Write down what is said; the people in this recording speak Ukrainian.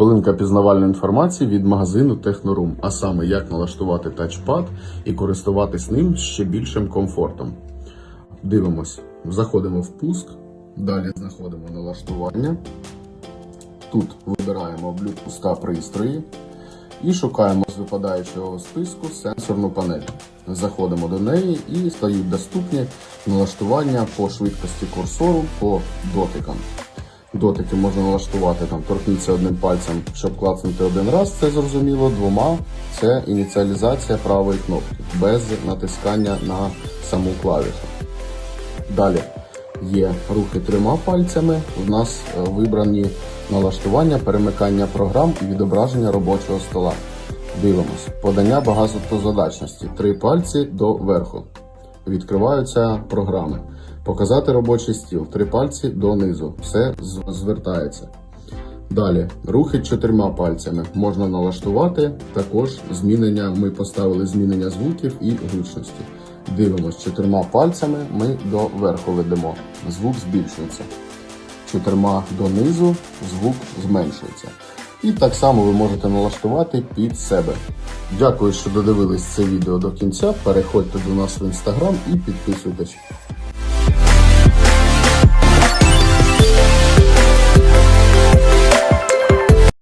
Хвилинка пізнавальної інформації від магазину Технорум, а саме як налаштувати тачпад і користуватись ним ще більшим комфортом. Дивимось, заходимо в пуск, далі знаходимо налаштування. Тут вибираємо Bluetooth та пристрої і шукаємо з випадаючого списку сенсорну панель. Заходимо до неї і стають доступні налаштування по швидкості курсору по дотикам. Дотики можна налаштувати там, торкніться одним пальцем, щоб клацнути один раз, це зрозуміло. Двома це ініціалізація правої кнопки без натискання на саму клавішу. Далі є рухи трьома пальцями. У нас е, вибрані налаштування, перемикання програм і відображення робочого стола. Дивимось. Подання багатозадачності. Три пальці до верху. Відкриваються програми. Показати робочий стіл. Три пальці донизу. Все звертається. Далі рухи чотирма пальцями можна налаштувати. Також змінення. Ми поставили змінення звуків і гучності. Дивимось чотирма пальцями. Ми до верху ведемо. Звук збільшується. Чотирма донизу звук зменшується. І так само ви можете налаштувати під себе. Дякую, що додивились це відео до кінця. Переходьте до нас в інстаграм і підписуйтесь.